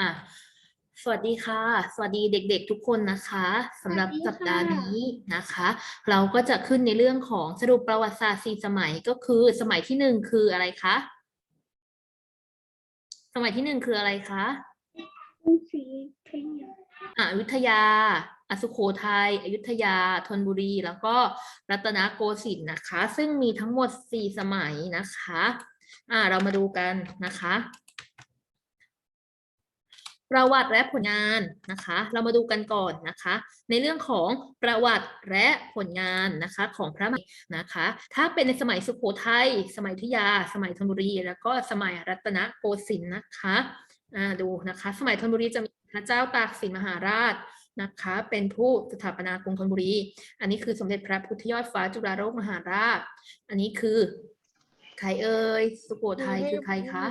อะสวัสดีค่ะ สวัสดีเด็กๆทุกคนนะคะสำหรับสวัสดีสัปดาห์ค่ะนี้นะคะ เราก็จะขึ้นในเรื่องของสรุปประวัติศาสตร์สี่สมัยก็คือสมัยที่หนึ่งคืออะไรคะสมัยที่หนึ่งคืออะไรคะสีเขียวอะอยุธยาอสุโขทัยอยุธยาธนบุรี แล้วก็รัตนโกสินทร์นะคะ ซึ่งมีทั้งหมดสี่สมัยนะคะ อ่าเรามาดูกันนะคะ ประวัติและผลงานนะคะ เรามาดูกันก่อนนะคะ ในเรื่องของประวัติและผลงานนะคะของพระมหานะคะ ถ้าเป็นในสมัยสุโขทัยสมัยอยุยา สมัยธนบุรี แล้วก็สมัยรัตนโกสินทร์นะคะดูนะคะ สมัยธนบุรีจะมีพระเจ้าตากสินมหาราชนะคะ เป็นผู้สถาปนากรุงธนบุรี อันนี้คือสมเด็จพระพุทธยอดฟ้าจุฬาโลกมหาราช อันนี้คือใครเอ่ยสุโขทัยคือใครคะ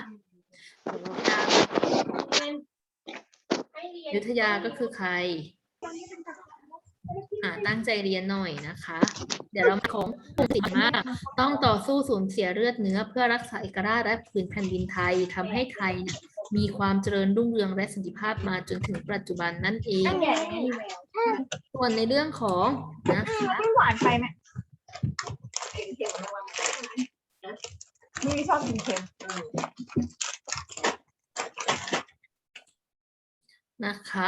อยุธยาก็คือใครอ่าตั้งใจเรียนหน่อยนะคะ เดี๋ยวเรามาของกลุ่มสิบห้าต้องต่อสู้สูญเสียเลือดเนื้อ เพื่อรักษาเอกราชและผืนแผ่นดินไทยทำให้ไทยเนี่ยมีความเจริญรุ่งเรืองและสันติภาพมาจนถึงปัจจุบันนั่นเองตั้งใหญ่ไม่มีแววส่วนในเรื่องของนะคะไม่หวานไปไหมไม่ชอบกินเค็ม นะคะ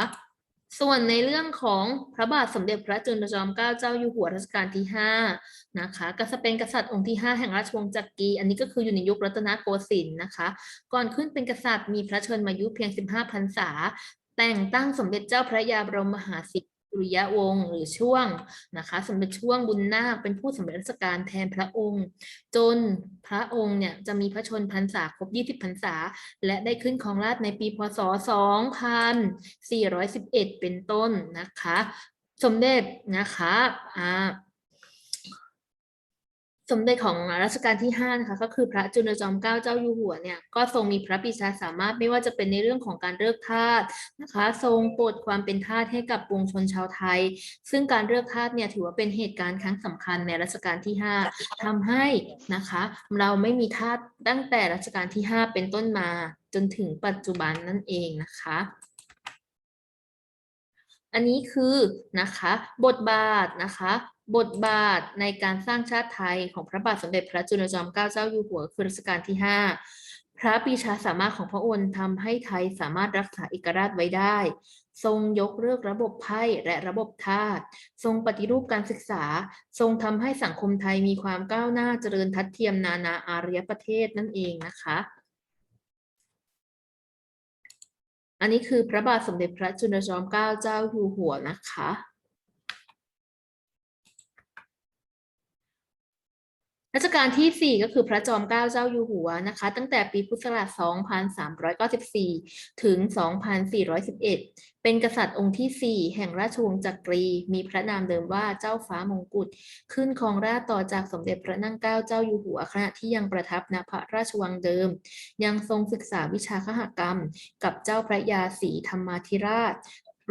ส่วนในเรื่องของพระบาทสมเด็จพระจุลจอมเกล้าเจ้าอยู่หัวรัชกาลที่ห้านะคะก็จะเป็นกษัตริย์องค์ที่ห้าแห่งราชวงศ์จักรี อันนี้ก็คืออยู่ในยุครัตนโกสินทร์นะคะ ก่อนขึ้นเป็นกษัตริย์มีพระชนมายุเพียง 15พรรษา แต่งตั้งสมเด็จเจ้าพระยาบรมมหาสิ ริริยวงศ์หรือช่วงนะคะสมเด็จช่วงบุญนาคเป็นผู้สำเร็จราชการแทนพระองค์ จนพระองค์เนี่ยจะมีพระชนพรรษาครบ 20 พรรษา และได้ขึ้นครองราชในปีพศ 2411 เป็นต้นนะคะ สมเด็จนะคะอ่า สมเด็จของรัชกาลที่ห้านะคะก็คือพระจุลจอมเกล้าเจ้าอยู่หัวเนี่ยก็ทรงมีพระปรีชาสามารถไม่ว่าจะเป็นในเรื่องของการเลือกทาสนะคะ ทรงโปรดความเป็นทาสให้กับปวงชนชาวไทย ซึ่งการเลือกทาสเนี่ยถือว่าเป็นเหตุการณ์ครั้งสำคัญในรัชกาลที่ห้าทำให้นะคะ เราไม่มีทาสตั้งแต่รัชกาลที่ห้าเป็นต้นมาจนถึงปัจจุบันนั่นเองนะคะอันนี้คือนะคะบทบาทนะคะ บทบาทในการสร้างชาติไทยของพระบาทสมเด็จพระจุลจอมเกล้าเจ้าอยู่หัวคือรัชกาลที่ 5 พระปีชาสามารถของพระองค์ทำให้ไทยสามารถรักษาเอกราชไว้ได้ ทรงยกเลิกระบบไพ่และระบบทาสทรงปฏิรูปการศึกษา ทรงทำให้สังคมไทยมีความก้าวหน้าเจริญทัดเทียมนานาอารยประเทศนั่นเองนะคะอันนี้คือพระบาทสมเด็จพระจุลจอมเกล้าเจ้าอยู่หัวนะคะ รัชกาลที่ 4 ก็คือพระจอมเกล้าเจ้าอยู่หัวนะคะ ตั้งแต่ปีพุทธศักราช 2394 ถึง 2411 เป็นกษัตริย์องค์ที่ 4 แห่งราชวงศ์จักรี มีพระนามเดิมว่าเจ้าฟ้ามงกุฎ ขึ้นครองราชย์ต่อจากสมเด็จพระนั่งเกล้าเจ้าอยู่หัวขณะที่ยังประทับณพระราชวังเดิม ยังทรงศึกษาวิชาขหกรรม กับเจ้าพระยาศรีธรรมาธิราช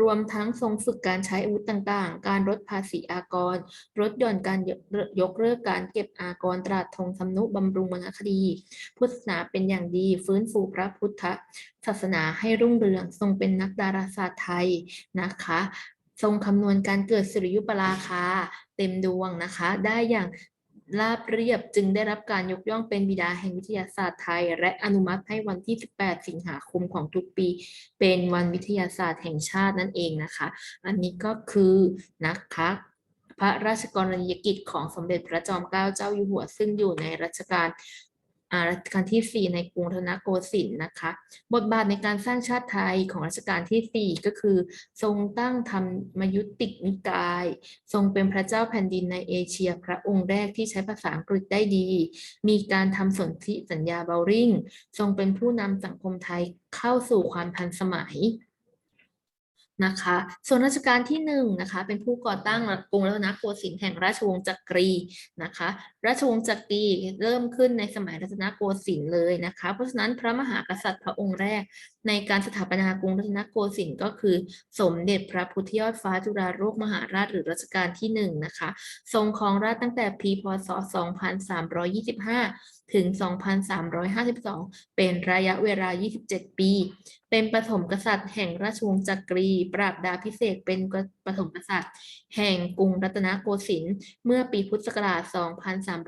รวมทั้งทรงฝึกการใช้อาวุธต่างๆ การลดภาษีอากรลดหย่อนการยกเลิกการเก็บอากรตราดทงทำนุบำรุงวรรณคดี พุทธศาสนาเป็นอย่างดี ฟื้นฟูพระพุทธศาสนาให้รุ่งเรือง ทรงเป็นนักดาราศาสตร์ไทยนะคะ ทรงคำนวณการเกิดสุริยุปราคาเต็มดวงนะคะ ได้อย่าง ราบเรียบจึงได้รับการยกย่องเป็นบิดาแห่งวิทยาศาสตร์ไทย และอนุมัติให้วันที่ 18 สิงหาคมของทุกปี เป็นวันวิทยาศาสตร์แห่งชาตินั่นเองนะคะ อันนี้ก็คือนะคะพระราชกรณียกิจของสมเด็จพระจอมเกล้าเจ้าอยู่หัว ซึ่งอยู่ในรัชกาล รัชกาลที่ 4 ในกรุงรัตนโกสินทร์นะคะ บทบาทในการสร้างชาติไทยของรัชกาลที่ 4 ก็คือ ทรงตั้งธรรมยุติกนิกาย ทรงเป็นพระเจ้าแผ่นดินในเอเชีย พระองค์แรกที่ใช้ภาษาอังกฤษได้ดี มีการทำสนธิสัญญาเบลริงทรงเป็นผู้นำสังคมไทยเข้าสู่ความทันสมัย นะคะส่วนราชการที่หนึ่งนะคะเป็นผู้ก่อตั้งกรุงรัตนโกสินทร์แห่งราชวงศ์จักรีนะคะ ราชวงศ์จักรีเริ่มขึ้นในสมัยรัตนโกสินทร์เลยนะคะ เพราะฉะนั้นพระมหากษัตริย์พระองค์แรก ในการสถาปนากรุงรัตนโกสินทร์ก็คือ สมเด็จพระพุทธยอดฟ้าจุฬาโลกมหาราชหรือรัชกาลที่หนึ่งนะคะทรงครองราชตั้งแต่ปีพศ 2325 ถึง 2352 เป็นระยะเวลา 27 ปี เป็นปฐมกษัตริย์แห่งราชวงศ์จักรี ปราบดาพิเศษเป็นปฐมกษัตริย์ แห่งกรุงรัตนโกสินทร์เมื่อปีพุทธศักราช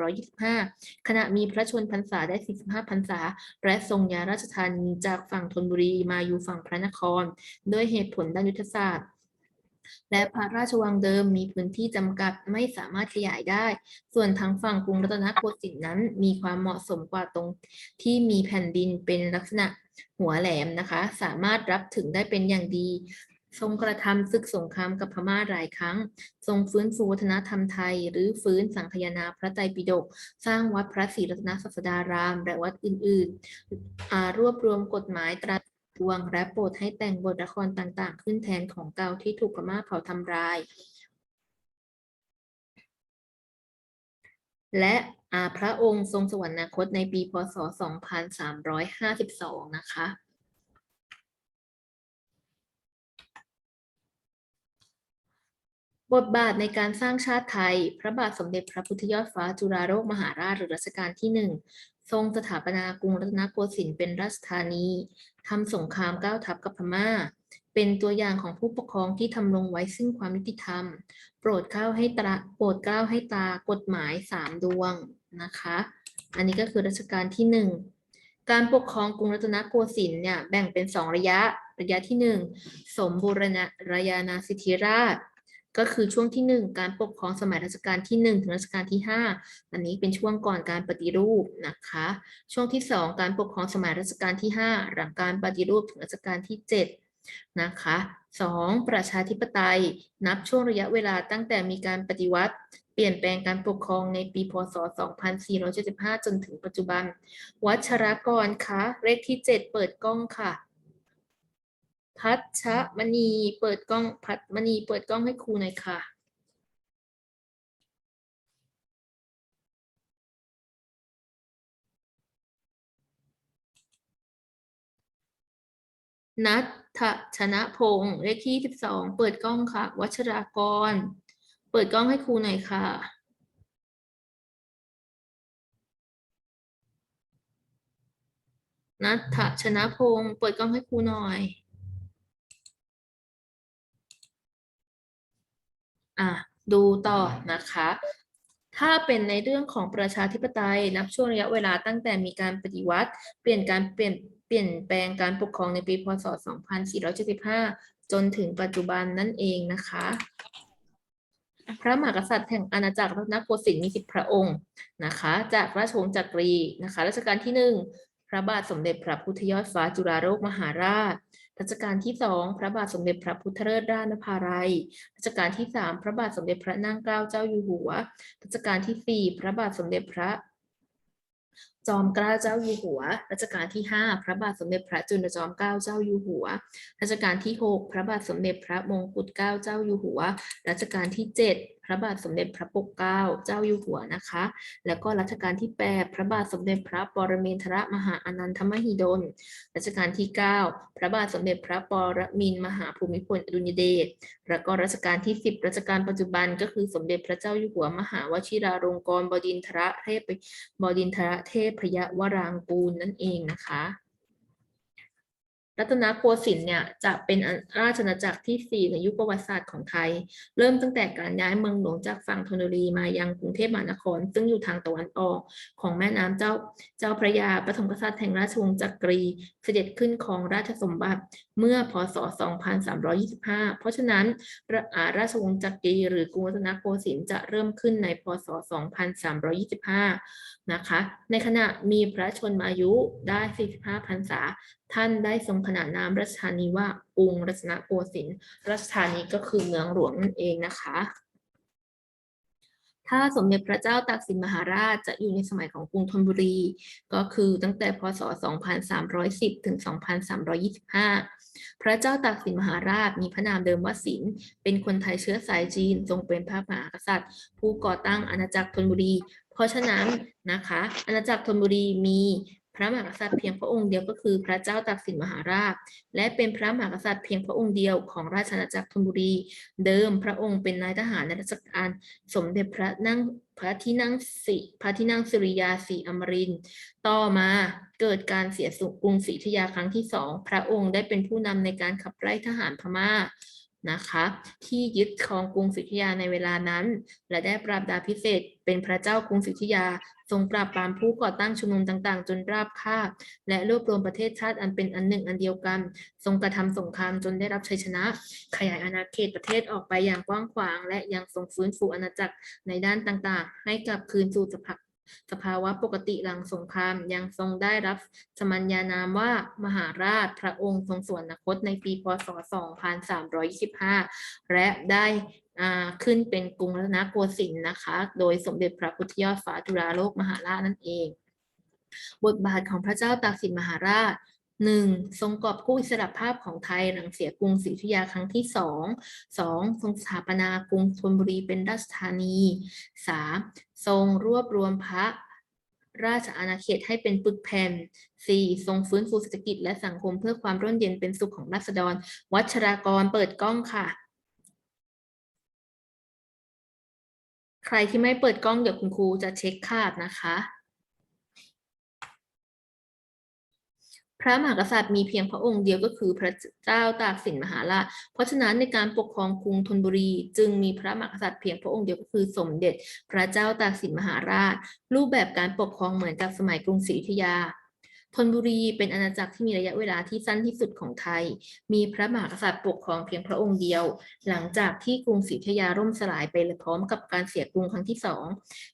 2325 ขณะมีพระชนพรรษาได้ 45 พรรษา และทรงยาราชธานีจากฝั่งธนบุรีมาอยู่ฝั่งพระนคร ด้วยเหตุผลด้านยุทธศาสตร์ และพระราชวังเดิมมีพื้นที่จำกัดไม่สามารถขยายได้ ส่วนทางฝั่งกรุงรัตนโกสินทร์นั้น มีความเหมาะสมกว่าตรงที่มีแผ่นดินเป็นลักษณะหัวแหลมนะคะ สามารถรับถึงได้เป็นอย่างดีทรงกระทำศึกสงครามกับพม่าหลายครั้ง ทรงฟื้นฟูวัฒนธรรมไทย หรือฟื้นสังคยนาพระไตรปิฎก สร้างวัดพระศรีรัตนศาสดาราม และวัดอื่นๆอ่ารวบรวมกฎหมายตรา ทวง และโปรดให้แต่งบทละครต่างๆ ขึ้นแทนของเก่าที่ถูกพม่าเผาทำลาย และอาพระองค์ทรงสวรรคตในปีพศ 2352 นะคะ บทบาทในการสร้างชาติไทย พระบาทสมเด็จพระพุทธยอดฟ้าจุฬาโลกมหาราชหรือรัชกาลที่หนึ่ง ทรงสถาปนากรุงรัตนโกสินทร์เป็นราชธานีทำสงครามก้าวทัพกับพม่า เป็นตัวอย่างของผู้ปกครองที่ทำลงไว้ซึ่งความยุติธรรม โปรดเกล้าให้ตาโปรดเกล้าให้ตากฎหมายสามดวงนะคะ อันนี้ก็คือรัชกาลที่หนึ่งการปกครองกรุงรัตนโกสินทร์เนี่ยแบ่งเป็นสองระยะ ระยะที่หนึ่งสมบูรณาญาณาสิทธิราช ก็คือช่วงที่หนึ่งการปกครองสมัยรัชกาลที่หนึ่งถึงรัชกาลที่ห้าอันนี้เป็นช่วงก่อนการปฏิรูปนะคะ ช่วงที่สองการปกครองสมัยรัชกาลที่ห้าหลังการปฏิรูปถึงรัชกาลที่เจ็ดนะคะสองประชาธิปไตย นับช่วงระยะเวลาตั้งแต่มีการปฏิวัติ เปลี่ยนแปลงการปกครองในปีพศ 2475 จนถึงปัจจุบัน วัชรกรคะเลขที่เจ็ดเปิดกล้องค่ะ พัชมณีเปิดกล้องพัชมณีเปิดกล้องให้ครูหน่อยค่ะนัทธชนะพงศ์เลขที่สิบสองเปิดกล้องค่ะ วัชรากร เปิดกล้องให้ครูหน่อยค่ะ นัทธชนะพงศ์เปิดกล้องให้ครูหน่อย อะดูต่อนะคะ ถ้าเป็นในเรื่องของประชาธิปไตยนับช่วงระยะเวลาตั้งแต่มีการปฏิวัติ เปลี่ยนการเปลี่ยนเปลี่ยนแปลงการปกครองในปีพศ 2475 จนถึงปัจจุบันนั่นเองนะคะ พระมหากษัตริย์แห่งอาณาจักรรัตนโกสินทร์มีสิบพระองค์นะคะ จากราชวงศ์จักรีนะคะ รัชกาลที่หนึ่งพระบาทสมเด็จพระพุทธยอดฟ้าจุฬาโลกมหาราช รัชกาลที่สองพระบาทสมเด็จพระพุทธเลิศราชนภารัยรัชกาลที่สามพระบาทสมเด็จพระนางเกล้าเจ้าอยู่หัว รัชกาลที่สี่พระบาทสมเด็จพระ จอมเกล้าเจ้าอยู่หัว รัชกาลที่ห้าพระบาทสมเด็จพระจุลจอมเกล้าเจ้าอยู่หัว รัชกาลที่หกพระบาทสมเด็จพระมงกุฎเกล้าเจ้าอยู่หัว รัชกาลที่เจ็ดพระบาทสมเด็จพระปกเกล้าเจ้าอยู่หัวนะคะ แล้วก็รัชกาลที่แปดพระบาทสมเด็จพระปรมินทรมหาอนันทมหิดล รัชกาลที่เก้าพระบาทสมเด็จพระปรมินมหาภูมิพลอดุลยเดช แล้วก็รัชกาลที่สิบรัชกาลปัจจุบันก็คือสมเด็จพระเจ้าอยู่หัวมหาวชิราลงกรณ์บดินทรเทพบดินทรเทพพยวรางกูลนั่นเองนะคะ รัตนโกสินทร์เนี่ยจะเป็นราชอาณาจักรที่สี่ในยุคประวัติศาสตร์ของไทย เริ่มตั้งแต่การย้ายเมืองหลวงจากฝั่งธนบุรีมายังกรุงเทพมหานคร ซึ่งอยู่ทางตะวันออกของแม่น้ำเจ้าเจ้าพระยาปฐมกษัตริย์แห่งราชวงศ์จักรี เสด็จขึ้นครองราชสมบัติเมื่อพศ 2325 เพราะฉะนั้นราราชวงศ์จักรีหรือกรุงรัตนโกสินทร์จะเริ่มขึ้นในพศ 2325 นะคะ ในขณะมีพระชนมายุได้ 45พรรษา ท่านได้ทรงขนานนามราชธานีว่ากรุงรัตนโกสินทร์ราชธานีก็คือเมืองหลวงนั่นเองนะคะ ถ้าสมเด็จพระเจ้าตากสินมหาราชจะอยู่ในสมัยของกรุงธนบุรี ก็คือตั้งแต่พศ 2310 ถึง 2325 พระเจ้าตากสินมหาราชมีพระนามเดิมว่าสิน เป็นคนไทยเชื้อสายจีน ทรงเป็นพระมหากษัตริย์ ผู้ก่อตั้งอาณาจักรธนบุรี เพราะฉะนั้นนะคะ อาณาจักรธนบุรีมี พระมหากษัตริย์เพียงพระองค์เดียวก็คือพระเจ้าตากสินมหาราช และเป็นพระมหากษัตริย์เพียงพระองค์เดียวของราชอาณาจักรธนบุรี เดิมพระองค์เป็นนายทหารในรัชกาลสมเด็จพระนั่งพระที่นั่งสิพระที่นั่งสุริยาสีอมรินต์ต่อมาเกิดการเสียสุกรุงศรีอยุธยาครั้งที่สองพระองค์ได้เป็นผู้นำในการขับไล่ทหารพม่า นะคะที่ยึดครองกรุงศรีอยุธยาในเวลานั้น และได้ปราบดาพิเศษเป็นพระเจ้ากรุงศรีอยุธยา ทรงปราบปรามผู้ก่อตั้งชุมนุมต่างๆ จนราบคาบและรวบรวมประเทศชาติอันเป็นอันหนึ่งอันเดียวกัน ทรงกระทำสงครามจนได้รับชัยชนะ ขยายอาณาเขตประเทศออกไปอย่างกว้างขวาง และยังทรงฟื้นฟูอาณาจักรในด้านต่างๆ ให้กลับคืนสู่สภาพ สภาวะปกติหลังสงครามยังทรงได้รับสมัญญานามว่ามหาราชพระองค์ทรงสวรรคตในปีพศ 2325 และได้ขึ้นเป็นกรุงรัตนโกสินทร์นะคะ โดยสมเด็จพระพุทธยอดฟ้าจุฬาโลกมหาราชนั่นเอง บทบาทของพระเจ้าตากสินมหาราช หนึ่งทรงกอบกู้อิสรภาพของไทยหลังเสียกรุงศรีอยุธยาครั้งที่สองสองทรงสถาปนากรุงธนบุรีเป็นราชธานีสามทรงรวบรวมพระราชอาณาเขตให้เป็นปึกแผ่นสี่ทรงฟื้นฟูเศรษฐกิจและสังคมเพื่อความร่มเย็นเป็นสุขของราษฎร วัชรากรเปิดกล้องค่ะ ใครที่ไม่เปิดกล้องเดี๋ยวคุณครูจะเช็คคาดนะคะ พระมหากษัตริย์มีเพียงพระองค์เดียวก็คือพระเจ้าตากสินมหาราช เพราะฉะนั้นในการปกครองกรุงธนบุรี จึงมีพระมหากษัตริย์เพียงพระองค์เดียวก็คือสมเด็จ พระเจ้าตากสินมหาราช รูปแบบการปกครองเหมือนกับสมัยกรุงศรีอยุธยา ธนบุรีเป็นอาณาจักรที่มีระยะเวลาที่สั้นที่สุดของไทย มีพระมหากษัตริย์ปกครองเพียงพระองค์เดียว หลังจากที่กรุงศรีอยุธยาร่มสลายไปพร้อมกับการเสียกรุงครั้งที่สอง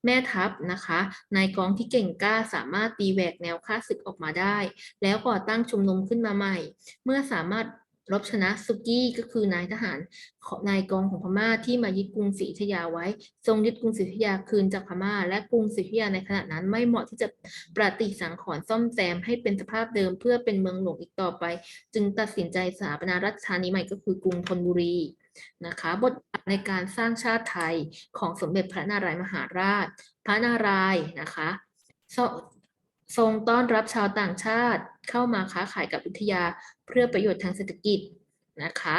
แม่ทัพนะคะนายกองที่เก่งกล้าสามารถตีแหวกแนวค่าศึกออกมาได้ แล้วก่อตั้งชุมนุมขึ้นมาใหม่ เมื่อสามารถ รบชนะสุกี้ก็คือนายทหารของนายกองของพม่าที่มายึดกรุงศรีอยุธยาไว้ ทรงยึดกรุงศรีอยุธยาคืนจากพม่า และกรุงศรีอยุธยาในขณะนั้นไม่เหมาะที่จะปฏิสังขรณ์ซ่อมแซมให้เป็นสภาพเดิมเพื่อเป็นเมืองหลวงอีกต่อไป จึงตัดสินใจสถาปนารัฐธานีใหม่ก็คือกรุงธนบุรีนะคะบทบาทในการสร้างชาติไทยของสมเด็จพระนารายณ์มหาราช พระนารายณ์นะคะทรงต้อนรับชาวต่างชาติเข้ามาค้าขายกับอยุธยา เพื่อประโยชน์ทางเศรษฐกิจนะคะ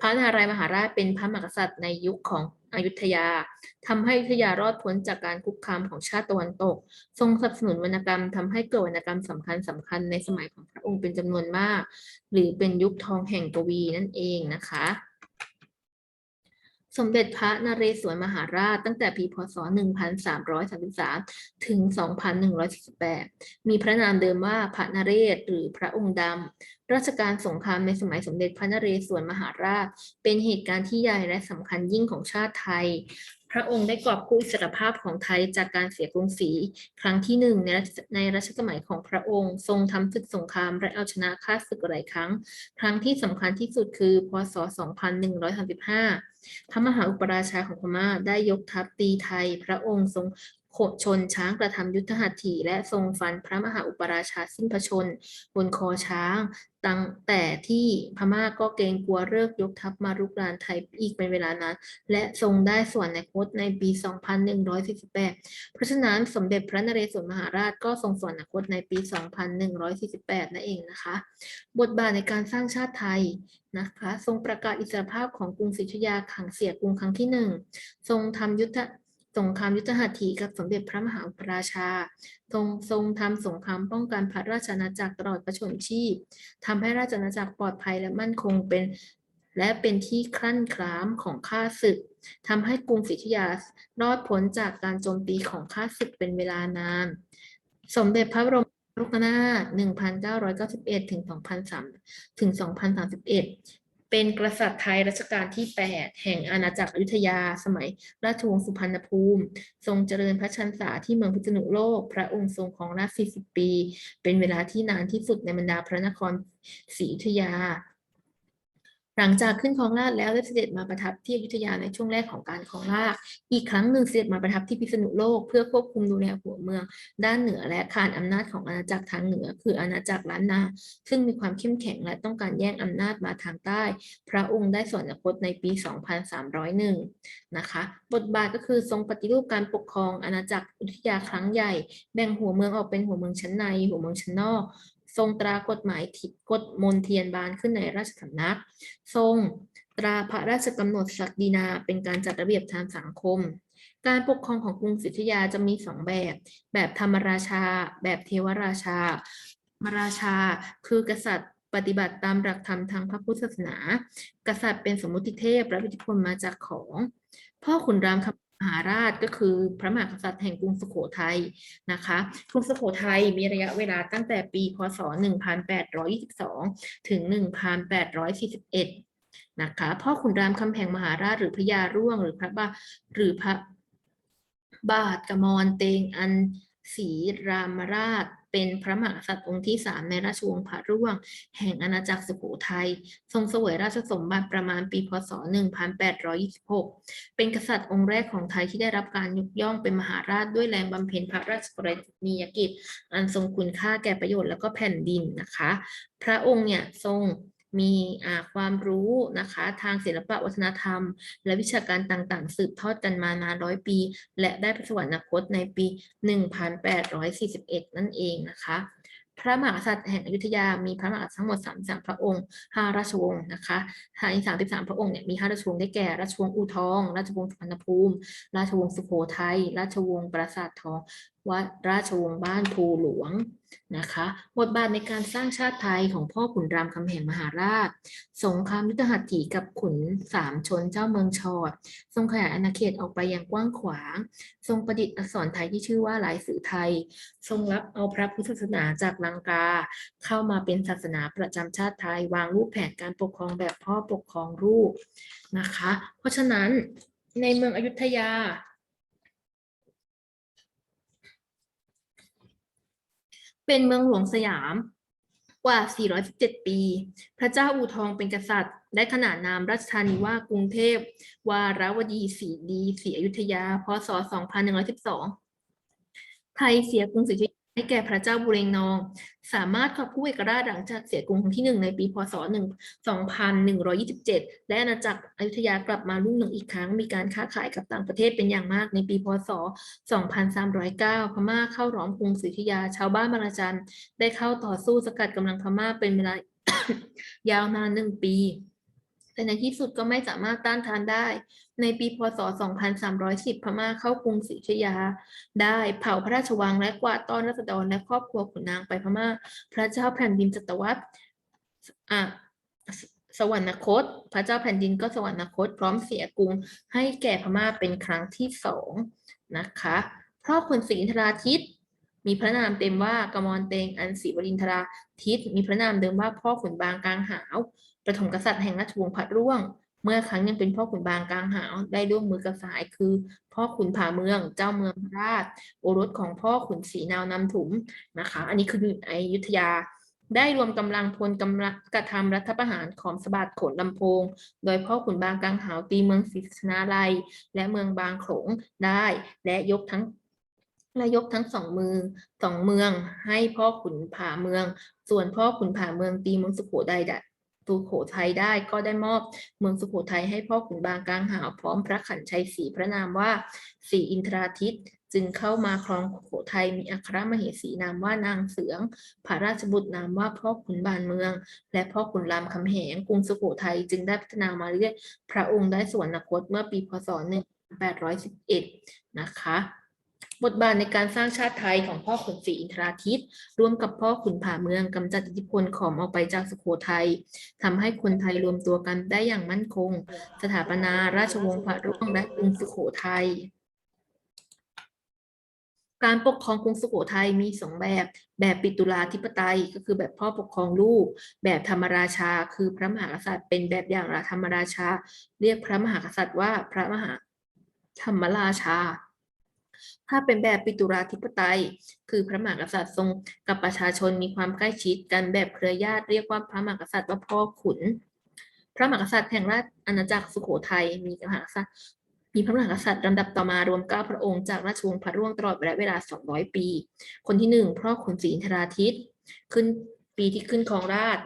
พระนารายมหาราชเป็นพระมหากษัตริย์ในยุคของอยุธยาทำให้อยุธยารอดพ้นจากการคุกคามของชาติตะวันตก ทรงสนับสนุนวรรณกรรมทำให้เกิดวรรณกรรมสำคัญสำคัญในสมัยของพระองค์เป็นจำนวนมาก หรือเป็นยุคทองแห่งกวีนั่นเองนะคะ สมเด็จพระนเรศวรมหาราชตั้งแต่ปีพศ 1333 ถึง 2148 มีพระนามเดิมว่าพระนเรศหรือพระองค์ดำ ราชการสงครามในสมัยสมเด็จพระนเรศวรมหาราช เป็นเหตุการณ์ที่ใหญ่และสำคัญยิ่งของชาติไทย ระองค์ได้กอบกู้อิสรภาพของไทยจากการเสียกรุงศรีครั้งที่หนึ่งในในรัชสมัยของพระองค์ ทรงทำศึกสงครามและเอาชนะข้าศึกหลายครั้ง ครั้งที่สำคัญที่สุดคือ พศ 2135พระมหาอุปราชาของพม่าได้ยกทัพตีไทย พระองค์ทรง ชนช้างกระทำยุทธหัตถีและทรงฟันพระมหาอุปราชาสิ้นพระชน บนคอช้าง ตั้งแต่ที่พม่าก็เกรงกลัวเลิกยกทัพมารุกรานไทยอีกเป็นเวลานานและทรงได้ส่วนในคตในปี 2148 เพราะฉะนั้นสมเด็จพระนเรศวรมหาราชก็ทรงส่วรรคตในปี 2148 นั่นเองนะคะ บทบาทในการสร้างชาติไทยนะคะ ทรงประกาศอิสรภาพของกรุงศรีอยุธยาขังเสียกรุงครั้งที่หนึ่งทรงทำยุทธ สงครามยุทธหัตถีกับสมเด็จพระมหาอุปราชา ทรงทรงทำสงครามป้องกันพระราชอาณาจักรตลอดพระชนชีพทำให้ราชอาณาจักรปลอดภัยและมั่นคงเป็น และเป็นที่คลั่นคล้ามของข้าศึกทำให้กรุงศรีอยุธยารอดพ้นจากการโจมตีของข้าศึกเป็นเวลานาน สมเด็จพระบรมโลกนาถ1991 ถึง 2003 ถึง 2031 เป็นกษัตริย์ไทยรัชกาลที่ 8 แห่งอาณาจักรอยุธยาสมัย ราชวงศ์สุพรรณภูมิ ทรงเจริญพระชนษาที่เมืองพิษณุโลก พระองค์ทรงของราช40 ปี เป็นเวลาที่นานที่สุดในบรรดาพระนครศรีอยุธยา หลังจากขึ้นครองราชย์แล้วได้เสด็จมาประทับที่อยุธยาในช่วงแรกของการครองราชย์อีกครั้งหนึ่งเสด็จมาประทับที่พิษณุโลก เพื่อควบคุมดูแลหัวเมือง ด้านเหนือและขานอำนาจของอาณาจักรทางเหนือ คืออาณาจักรล้านนา ซึ่งมีความเข้มแข็งและต้องการแย่งอำนาจมาทางใต้ พระองค์ได้สวรรคตในปี 2301 นะคะ บทบาทก็คือทรงปฏิรูปการปกครองอาณาจักรอยุธยาครั้งใหญ่ แบ่งหัวเมืองออกเป็นหัวเมืองชั้นใน หัวเมืองชั้นนอก ทรงตรากฎหมายทิกฎมนเทียนบานขึ้นในราชสำนัก ทรงตราพระราชกำหนดศักดินา เป็นการจัดระเบียบทางสังคม การปกครองของกรุงศรีอยุธยาจะมีสองแบบ แบบธรรมราชา แบบเทวราชาธรรมราชา คือกษัตริย์ปฏิบัติตามหลักธรรมทางพระพุทธศาสนา กษัตริย์เป็นสมมุติเทพรับอิทธิพลมาจากของ พ่อขุนรามคำ มหาราชก็คือพระมหากษัตริย์แห่งกรุงสุโขทัยนะคะ กรุงสุโขทัยมีระยะเวลาตั้งแต่ปีพศ 1822 ถึง 1841 นะคะ พ่อขุนรามคำแหงมหาราชหรือพระยาร่วงหรือพระบาหรือพระบาทกมรเตงอันศรีรามราช เป็นพระมหากษัตริย์องค์ที่สามในราชวงศ์พระร่วง แห่งอาณาจักรสุโขทัยทรงเสวยราชสมบัติประมาณปีพศ 1826 เป็นกษัตริย์องค์แรกของไทยที่ได้รับการยกย่องเป็นมหาราชด้วยแรงบำเพ็ญพระราชกรณียกิจ อันทรงคุณค่าแก่ประโยชน์แล้วก็แผ่นดินนะคะ พระองค์เนี่ยทรง มีความรู้นะคะทางศิลปะวัฒนธรรม และวิชาการต่างๆ สืบทอดกันมานานร้อยปี และได้พระสวรรคตในปี 1841 นั่นเองนะคะพระมหากษัตริย์แห่งอยุธยา มีพระมหากษัตริย์ทั้งหมด 33 พระองค์ 5 ราชวงศ์นะคะภายใน33 พระองค์เนี่ย มี 5 ราชวงศ์ได้แก่ ราชวงศ์อู่ทอง ราชวงศ์สุพรรณภูมิ ราชวงศ์สุโขทัย ราชวงศ์ปราสาททอง วัดราชวงศ์บ้านภูหลวงนะคะบทบาทในการสร้างชาติไทยของพ่อขุนรามคำแหงมหาราช สงครามยุทธหัตถีกับขุนสามชนเจ้าเมืองชอด ทรงขยายอาณาเขตออกไปอย่างกว้างขวาง ทรงประดิษฐ์อักษรไทยที่ชื่อว่าลายสื่อไทย ทรงรับเอาพระพุทธศาสนาจากลังกา เข้ามาเป็นศาสนาประจำชาติไทย วางรูปแผนการปกครองแบบพ่อปกครองรูปนะคะ เพราะฉะนั้นในเมืองอยุธยา เป็นเมืองหลวงสยามกว่า 417 ปี พระเจ้าอู่ทองเป็นกษัตริย์ ได้ขนานนามราชธานีว่ากรุงเทพ วารวดีศรีดีศรีอยุธยา พศ 2112 ไทยเสียกรุงศรีอยุธยา ให้แก่พระเจ้าบุเรงนอง สามารถกอบกู้เอกราชหลังจากเสียกรุงครั้งที่หนึ่งในปีพศ 2127 และอาณาจักรอยุธยากลับมารุ่งเรืองอีกครั้ง มีการค้าขายกับต่างประเทศเป็นอย่างมากในปีพศ 2309 พม่าเข้าล้อมกรุงศรีอยุธยา ชาวบ้านบาระจันได้เข้าต่อสู้สกัดกำลังพม่าเป็นเวลายาวนานหนึ่งปี แต่ในที่สุดก็ไม่สามารถต้านทานได้ ในปีพศ 2310 พม่าเข้ากรุงศรีอยุธยา ได้เผาพระราชวังและกวาดต้อนรัษฎรและครอบครัวขุนนางไปพม่า พระเจ้าแผ่นดินจัตวรรษอะสวรรคต พระเจ้าแผ่นดินก็สวรรคต พร้อมเสียกรุงให้แก่พม่าเป็นครั้งที่สองนะคะพ่อขุนศรีอินทราทิต มีพระนามเต็มว่ากมรเตงอันศรีวรินทราทิต มีพระนามเดิมว่าพ่อขุนบางกลางหาว ประถมกษัตริย์แห่งราชวงศ์พัดร่วง เมื่อครั้งยังเป็นพ่อขุนบางกลางหาวได้ร่วมมือกับสายคือ พ่อขุนผาเมือง เจ้าเมืองราช โอรสของพ่อขุนศรีนาวนำถุมนะคะ อันนี้คืออยุธยาได้รวมกำลังพลกำลังกระทำรัฐประหารของสะบัดขนลำโพง โดยพ่อขุนบางกลางหาวตีเมืองศรีสนาลัย และเมืองบางโขลงได้ และยกทั้งและยกทั้งสองมือสองเมืองให้พ่อขุนผาเมือง ส่วนพ่อขุนผาเมืองตีเมืองสุโขทัยได้ สุโขทัยได้ก็ได้มอบเมืองสุโขทัยให้พ่อขุนบางกลางหาวพร้อมพระขันชัยศรีพระนามว่าศรีอินทราทิตจึงเข้ามาครองสุโขทัยมีอัครมเหสีนามว่านางเสืองพระราชบุตรนามว่าพ่อขุนบานเมือง และพ่อขุนรามคำแหงกรุงสุโขทัยจึงได้พัฒนามาเรื่อยพระองค์ได้สวรรคตเมื่อปีพศ1811นะคะ บทบาทในการสร้างชาติไทยของพ่อขุนศรีอินทราทิตร่วมกับพ่อขุนผาเมืองกำจัดอิทธิพลของออกไปจากสุโขทัยทำให้คนไทยรวมตัวกันได้อย่างมั่นคง สถาปนาราชวงศ์พระร่วงและกรุงสุโขทัยการปกครองกรุงสุโขทัยมีสองแบบ แบบปิตุลาธิปไตยก็คือแบบพ่อปกครองลูก แบบธรรมราชา คือพระมหากษัตริย์ เป็นแบบอย่างธรรมราชา เรียกพระมหากษัตริย์ว่าพระมหาธรรมราชา ถ้าเป็นแบบปิตุราธิปไตย คือพระมหากษัตริย์ทรงกับประชาชนมีความใกล้ชิดกันแบบเครือญาติเรียกว่าพระมหากษัตริย์ว่าพ่อขุน พระมหากษัตริย์แห่งราชอาณาจักรสุโขทัยมีพระมหากษัตริย์มีพระมหากษัตริย์ลำดับต่อมารวมเก้าพระองค์จากราชวงศ์พระร่วงตลอดระยะเวลา 200 ปี คนที่หนึ่งพ่อขุนศรีอินทราทิตย์ขึ้นปีที่ขึ้นครองราชย์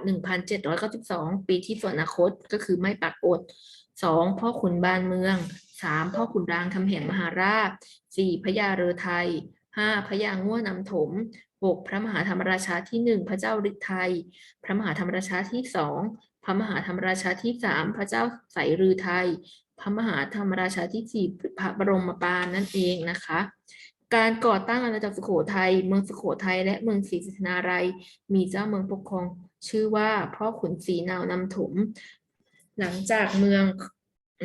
1792 ปีที่สวรรคตก็คือไม่ปรากฏสองพ่อขุนบานเมือง สามพ่อขุนรางคำแหงมหาราชสี่พระยาเรือไทยห้าพระยาง่วนำถมหกพระมหาธรรมราชาที่หนึ่งพระเจ้าฤทธิ์ไทยพระมหาธรรมราชาที่สองพระมหาธรรมราชาที่สามพระเจ้าไสยรือไทย พระมหาธรรมราชาที่สี่พระบรมปานนั่นเองนะคะการก่อตั้งอาณาจักรสุโขทัย เมืองสุโขทัยและเมืองศรีสุนารัย มีเจ้าเมืองปกครอง ชื่อว่าพ่อขุนศรีนาวนำถม หลังจากเมือง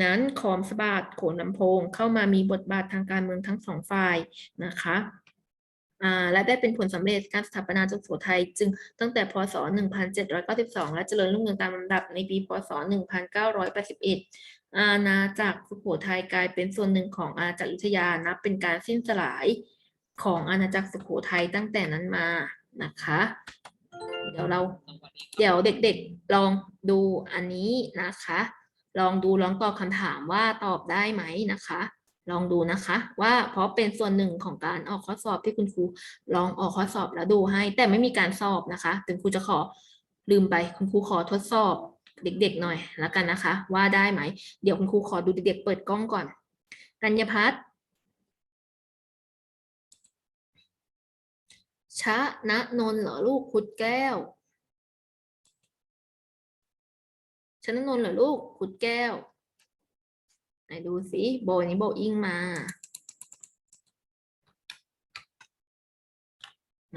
นั้นขอมสบาทโขนลำโพงเข้ามามีบทบาททางการเมืองทั้งสองฝ่ายนะคะและได้เป็นผลสำเร็จการสถาปนาจักรสุโขทัยจึงตั้งแต่พศ 1792 และเจริญรุ่งเรืองตามลำดับในปีพศ 1981 อาณาจักรสุโขทัยกลายเป็นส่วนหนึ่งของอาณาจักรอยุธยานับเป็นการสิ้นสลายของอาณาจักรสุโขทัยตั้งแต่นั้นมานะคะ เดี๋ยวเราเดี๋ยวเด็กๆลองดูอันนี้นะคะ ลองดูลองตอบคำถามว่าตอบได้ไหมนะคะ ลองดูนะคะ ว่าเพราะเป็นส่วนหนึ่งของการออกข้อสอบที่คุณครูลองออกข้อสอบแล้วดูให้ แต่ไม่มีการสอบนะคะถึงครูจะขอลืมไปคุณครูขอทดสอบเด็กๆหน่อยแล้วกันนะคะ ว่าได้ไหม เดี๋ยวคุณครูขอดูเด็กๆเปิดกล้องก่อน กัญญพัฒน์ชะนะนนเหรอลูกขุดแก้ว ชนะนนท์เหรอลูกขุดแก้ว ไหนดูสิโบนี้โบอิงมา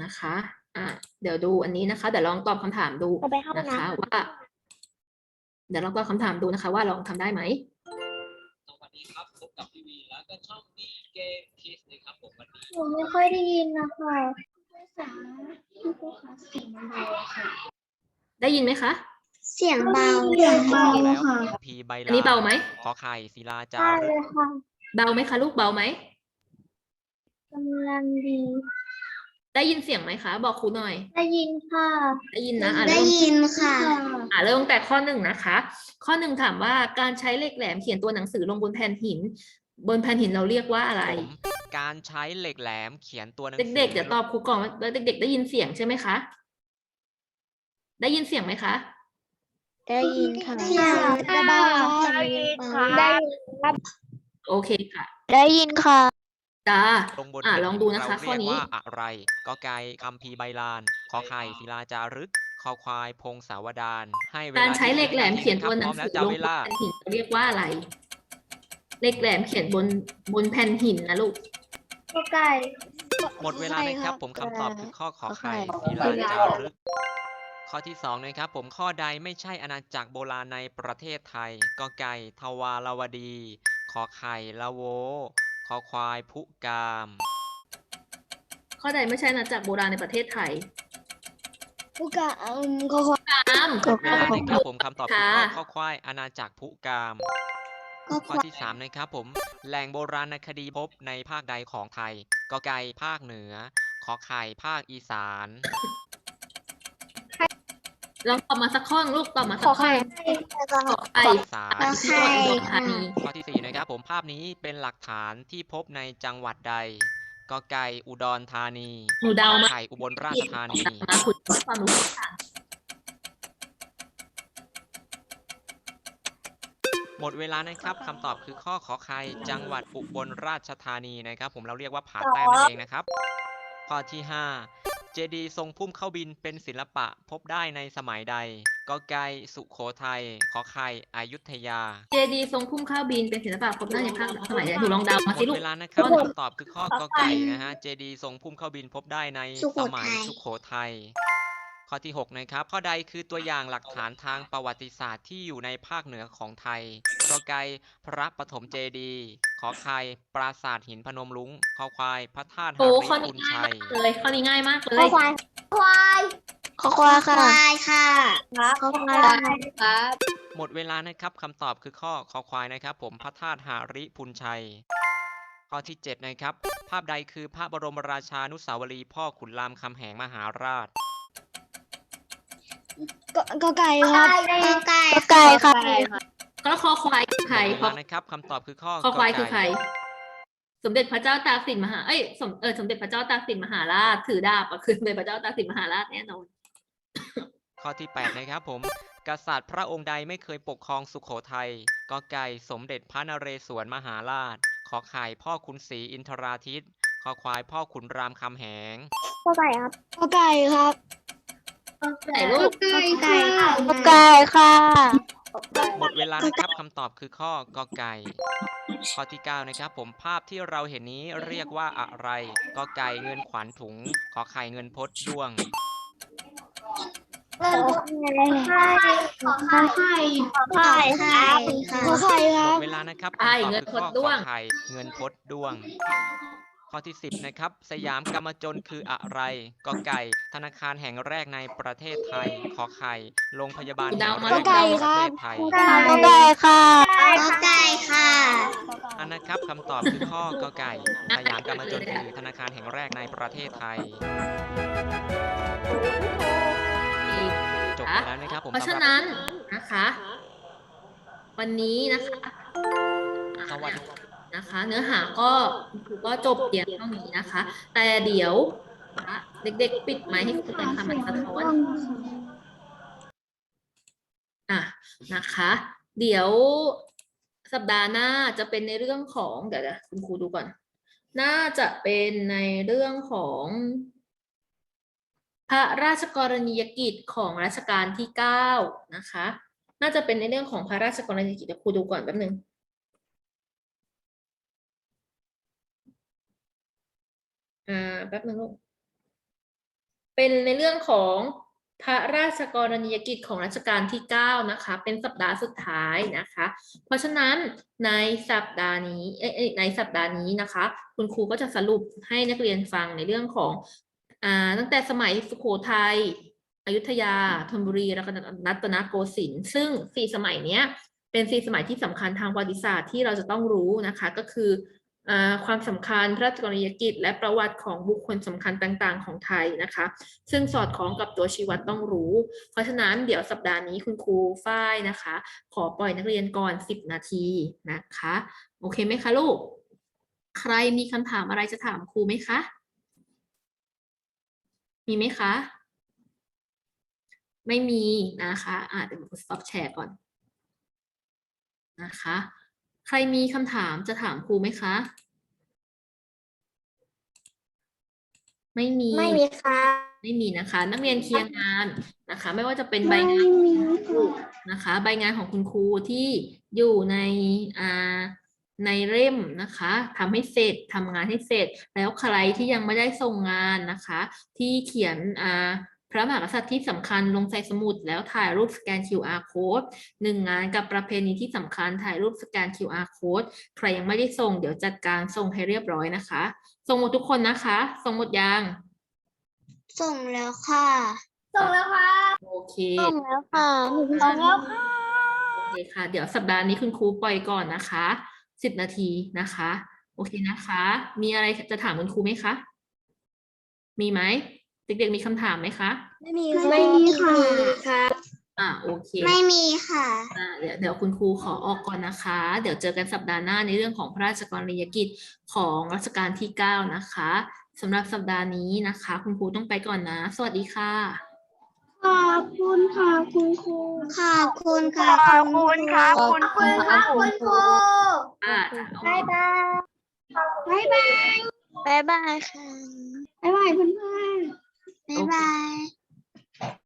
นะคะ อะ เดี๋ยวดูอันนี้นะคะ เดี๋ยวลองตอบคำถามดูเอาไปเข้านะคะน้ำว่า เดี๋ยวลองตอบคำถามดูนะคะ ว่าลองทำได้ไหมสวัสดีครับพบกับทีวีแล้วก็ช่องดีเกมคิสนะครับผมวันนี้หนูไม่ค่อยได้ยินนะคะภาษาที่พูดค่ะเสียงเบาค่ะ ได้ยินไหมคะ เสียงเบาเสียงเบาแล้วค่ะ พีใบลาอันนี้เบาไหม ขอไข่ศิลาจาใช่รึเลกยค่ะเบาไหมคะลูกเบาไหม กำลังดี ได้ยินเสียงไหมคะ บอกครูหน่อย ได้ยินค่ะ ได้ยินนะอะได้เริ่มยินค่ะ อะเริ่มตั้งแต่ข้อหนึ่งนะคะ ข้อหนึ่งถามว่าการใช้เหล็กแหลมเขียนตัวหนังสือลงบนแผ่นหิน บนแผ่นหินเราเรียกว่าอะไร ผมการใช้เหล็กแหลมเขียนตัวหนังสืเด็กๆเดี๋ยวตอบครูก่อนว่าแล้วเด็ก ๆ ได้ยินเสียงใช่ไหมคะ ได้ยินเสียงไหมคะ ได้ยินค่ะ ได้ยินค่ะได้ยินโอเคค่ะ ได้ยินค่ะ จ้าลงบนอะแผ่นลองหินดูนะคะเราข้อเรียกนี้ว่าอะไรก็ไก่คัมภีร์ใบลานขอไข่ศิลาจารึกคอควายพงศาวดารให้เวลาการใช้เหล็กแหลม20เขียนตัวหนังพร้อมสืแล้วอจับลงเวบนลาแผ่นหินเราเรียกว่าอะไรเหล็กแหลมเขียนบนบนแผ่นหินนะลูกก็ไก่ หมดเวลานะครับผมคำตอบคือข้อขอไข่ขอศิไข่ลาจารึก ข้อที่สองนะครับผมข้อใดไม่ใช่อาณาจักรโบราณในประเทศไทยกอไก่ทวารวดี ขอไข่ละโวคอควายพุกาม ข้อใดไม่ใช่อาณาจักรโบราณในประเทศไทยผู้กะอืมก็ตามก็เวลานะครับผมคำตอบคือข้อค่ะข้อควายอาณาจักรพุกามก็ข้อที่สามนะครับผมแหล่งโบราณคดีพบในภาคใดของไทยกอไก่ภาคเหนือ ขอไข่ภาคอีสาน ลองตอบมาสักข้อหนึ่งลูกตอบมาขสัอกข้อไข่ขอไข่สาขอมไข่ ที่จังหวัดอุดรธานีข้อที่สี่นะครับผมภาพนี้เป็นหลักฐานที่พบในจังหวัดใดกอไก่อุดรธานีหนูเดาขอมาไข่อุบลราชธานีมาขุดความรู้ค่ะหมดเวลานะครับคำตอบคือข้อขอไข่จังหวัดอุบลราชธานีนะครับ ผมเราเรียกว่าผาแต้มนั่นเองนะครับ ข้อที่5 เจดีย์ทรงพุ่มเข้าบินเป็นศิลปะพบได้ในสมัยใดกอไก่สุโขทัยขอไข่อยุธยา เจดีย์ทรงพุ่มข้าวบินเป็นศิลปะพบได้ในภาคสมัยใดหนูลองเดามาหมสิดลูก เวลานะครับข้อหนึ่งคำตอบคือข้อกอไก่นะฮะเจดีย์ทรงพุ่มเข้าบินพบได้ในสุโขสทัย มัยสุโขทัยข้อที่6นะครับ ข้อใดคือตัวอย่างหลักฐานทางประวัติศาสตร์ที่อยู่ในภาคเหนือของไทยกอไก่พระปฐมเจดีย์ ขอไข่ปราสาทหินพนมรุ้งขอควาย พระธาตุหาโอ้ริข้อพุนี้นง่ายชัมายกเลยข้อนี้ง่ายมากเลข้อย ควายควายขอควายค่ะควายค่ะขอควายครับหมดเวลานะครับคำตอบคือข้อคอควายนะครับ ผมพระธาตุหาริพุนชัย ข้อที่7นะครับ ภาพใดคือพระบรมราชานุสาวรีย์พ่อขุนรามคำแหงมหาราช ก็ไก่ครับก็ไก่ก็ไก่ครับ ก็คอควายคือใครเวคอลานะครับคำตอบคือข้อคอควายกไก่คือใคร สมเด็จพระเจ้าตากสินมหา เอ้ย สม เออ สมเด็จพระเจ้าตากสินมหาราช ถือดาบอะคือสมเด็จพระเจ้าตากสินมหาราชแน่นอน ข้อที่8นะครับผม กษัตริย์พระองค์ใดไม่เคยปกครองสุโขทัยกอไก่ สมเด็จพระนเรศวรมหาราช ขอไข่พ่อขุนศรีอินทราทิตขอควายพ่อขุนรามคำแหงก็ไก่ครับก็ไก่ครับไหนลูกก็ไก่ค่ะก็ไก่ค่ะ หมดเวลานะครับคำตอบคือข้อกอไก่ ข้อที่ 9 นะครับ ผมภาพที่เราเห็นนี้เรียกว่าอะไรกอไก่เงินขวัญถุงขอไข่เงินพดด้วง ไข่ไข่ไข่ไข่ครับก็ไข่คหมรับดเวลานะครับไข่คำตอบเงินคือพดข้อด้ขวองไข่เงินพดด้วง ข้อที่ 10 นะครับ สยามกรรมจนคืออะไรกอไก่ ธนาคารแห่งแรกในประเทศไทยขอไข่โรงพยาบาลแห่งเดามาแรลูกกในเดาประเทศไทยก็ไก่ค่ะก็ไก่ค่ะอันนะครับคำตอบคือข้อกอไก่ สยามกรรมจนคือธนาคารแห่งแรกในประเทศไทยจบไปแล้วนะครับผมเพราะสำฉะหรับนั้นนะคะ วันนี้นะคะสวัสดี นะคะ เนื้อหาก็ก็จบเพียงเท่านี้นะคะ แต่เดี๋ยวเด็กๆ ปิดไมค์ให้คุณเลยค่ะมันสะท้อนอะนะคะ เดี๋ยวสัปดาห์หน้าจะเป็นในเรื่องของเดี๋ยวคุณครูดูก่อน น่าจะเป็นในเรื่องของ พระราชกรณียกิจของรัชกาลที่เก้านะคะ น่าจะเป็นในเรื่องของพระราชกรณียกิจเดี๋ยวครูดูก่อนแป๊บนึง อ่าแป๊บนึงลูก เป็นในเรื่องของพระราชกรณียกิจของรัชกาลที่เก้านะคะ เป็นสัปดาห์สุดท้ายนะคะ เพราะฉะนั้นในสัปดาห์นี้ในสัปดาห์นี้นะคะ คุณครูก็จะสรุปให้นักเรียนฟังในเรื่องของอ่าตั้งแต่สมัยสุโขทัยอยุธยาธนบุรีแล้วก็รัตนโกสินทร์ซึ่งสี่สมัยเนี้ยเป็นสี่สมัยที่สำคัญทางประวัติศาสตร์ที่เราจะต้องรู้นะคะ ก็คือ ความสำคัญพระราชกรณียกิจ และประวัติของบุคคลสำคัญต่างๆ ของไทยนะคะ ซึ่งสอดคล้องกับตัวชีวัดต้องรู้ เพราะฉะนั้นเดี๋ยวสัปดาห์นี้คุณครูฝ้ายนะคะ ขอปล่อยนักเรียนก่อน 10 นาทีนะคะ โอเคไหมคะลูก ใครมีคำถามอะไรจะถามครูไหมคะ มีไหมคะ ไม่มีนะคะอ่าเดี๋ยวครู stop แชร์ก่อนนะคะ ใครมีคำถามจะถามครูไหมคะ ไม่มี ไม่มีค่ะ ไม่มีนะคะ นักเรียนเคลียร์งานนะคะ ไม่ว่าจะเป็นใบงานของคุณครูนะคะ ใบงานของคุณครูที่อยู่ในอ่าในเล่มนะคะทำให้เสร็จทำงานให้เสร็จ แล้วใครที่ยังไม่ได้ส่งงานนะคะ ที่เขียนอ่า พระมหากษัตริย์ที่สำคัญลงใส่สมุดแล้วถ่ายรูปสแกน QR code หนึ่งงานกับประเพณีที่สำคัญถ่ายรูปสแกน QR code ใครยังไม่ได้ส่งเดี๋ยวจัดการส่งให้เรียบร้อยนะคะ ส่งหมดทุกคนนะคะ ส่งหมดยัง ส่งแล้วค่ะ ส่งแล้วค่ะ โอเค ส่งแล้วค่ะส่งแล้วค่ะโอเคค่ะ เดี๋ยวสัปดาห์นี้คุณครูปล่อยก่อนนะคะสิบนาทีนะคะ โอเคนะคะ มีอะไรจะถามคุณครูไหมคะ มีไหม เด็กๆมีคำถามไหมคะ ไม่มีไม่มีค่ะอ่าโอเค ไม่มีค่ะอ่าเดี๋ยวเดี๋ยวคุณครูขอออกก่อนนะคะ เดี๋ยวเจอกันสัปดาห์หน้าในเรื่องของพระราชกรณียกิจของรัชกาลที่เก้านะคะสำหรับสัปดาห์นี้นะคะ คุณครูต้องไปก่อนนะ สวัสดีค่ะ ขอบคุณค่ะคุณครูขอบคุณค่ะขอบคุณครับคุณครูขอบคุณครูอ่าบ๊ายบายบ๊ายบายบ๊ายบายค่ะบ๊ายบายเพื่อน ๆบ๊ายบาย